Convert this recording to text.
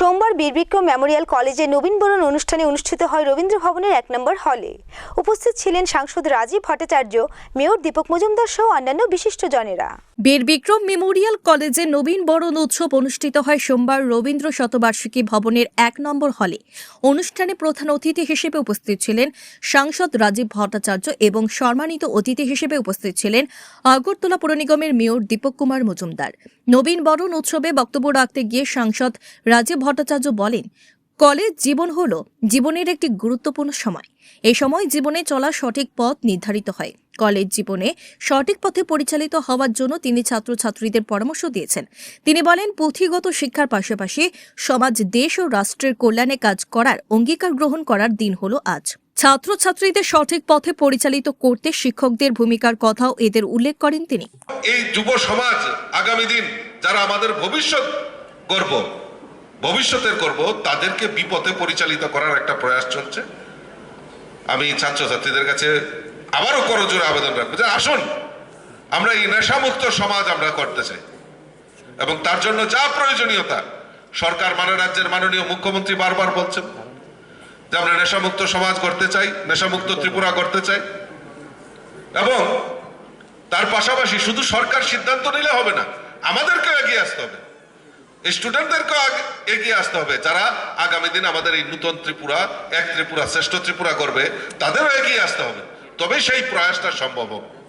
সোমবার বীরবিক্রম মেমোরিয়াল কলেজে নবীন বরণ অনুষ্ঠানে অনুষ্ঠিত হয় রবীন্দ্র ভবনের এক নম্বর হলে। উপস্থিত ছিলেন সাংসদ রাজীব ভট্টাচার্য, মেয়র দীপক মজুমদার সহ অন্যান্য বিশিষ্টজনেরা বীর বিক্রম মেমোরিয়াল কলেজে নবীন বরণ উৎসব অনুষ্ঠিত হয় সোমবার রবীন্দ্র শতবার্ষিকী ভবনের এক নম্বর হলে। অনুষ্ঠানে প্রধান অতিথি হিসেবে উপস্থিত ছিলেন সাংসদ রাজীব ভট্টাচার্য এবং সম্মানিত অতিথি হিসেবে উপস্থিত ছিলেন আগরতলা পৌর নিগমের মেয়র দীপক কুমার মজুমদার। নবীন বরণ উৎসবে বক্তব্য রাখতে গিয়ে সাংসদ রাজীব ভট্টাচার্য বলেন, কলেজ জীবন হল জীবনের একটি গুরুত্বপূর্ণ সময়। এই সময় জীবনে চলা সঠিক পথ নির্ধারিত হয়। কলেজ জীবনে সঠিক পথে পরিচালিত হওয়ার জন্য তিনি ছাত্রছাত্রীদের পরামর্শ দিয়েছেন। তিনি বলেন, পুঁথিগত শিক্ষার পাশাপাশি সমাজ, দেশ ও রাষ্ট্রের কল্যাণে কাজ করার অঙ্গীকার গ্রহণ করার দিন হল আজ। ছাত্রছাত্রীদের সঠিক পথে পরিচালিত করতে শিক্ষকদের ভূমিকার কথাও এদের উল্লেখ করেন তিনি। এই যুব সমাজ আগামী দিন যারা আমাদের ভবিষ্যৎ গর্ব ভবিষ্যতের গর্ব তাদেরকে বিপথে পরিচালিত করার একটা প্রয়াস চলছে। আমি ছাত্রছাত্রীদের কাছে আবারও করজোরে আবেদন রাখব যে আসুন, আমরা এই নেশামুক্ত সমাজ আমরা করতে চাই। এবং তার জন্য যা প্রয়োজনীয়তা, সরকার মানে রাজ্যের মাননীয় মুখ্যমন্ত্রী বারবার বলছেন যে আমরা নেশামুক্ত সমাজ করতে চাই, নেশামুক্ত ত্রিপুরা করতে চাই। এবং তার পাশাপাশি শুধু সরকার সিদ্ধান্ত নিলে হবে না, আমাদেরকেও এগিয়ে আসতে হবে। স্টুডেন্টদেরকেও আগে- এগিয়ে আসতে হবে। যারা আগামী দিন আমাদের এই নূতন ত্রিপুরা, এক ত্রিপুরা, শ্রেষ্ঠ ত্রিপুরা করবে তাদেরও এগিয়ে আসতে হবে। তবে সেই প্রয়াসটা সম্ভব হবে